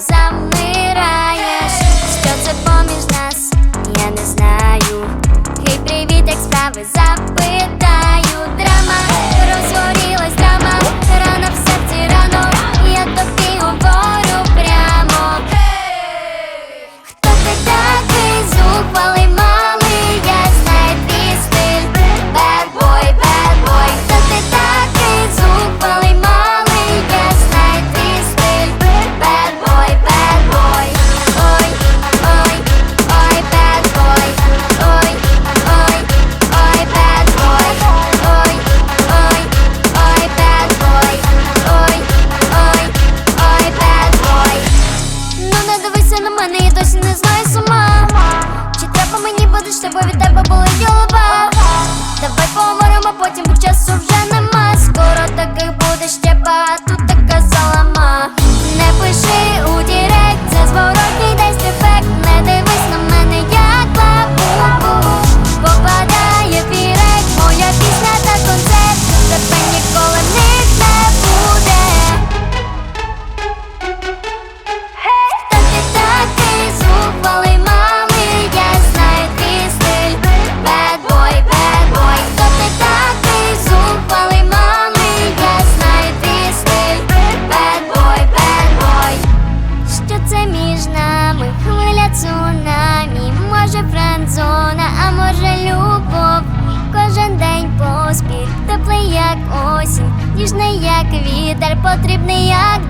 dăm jest so ніжний, як вітер, потрібний, як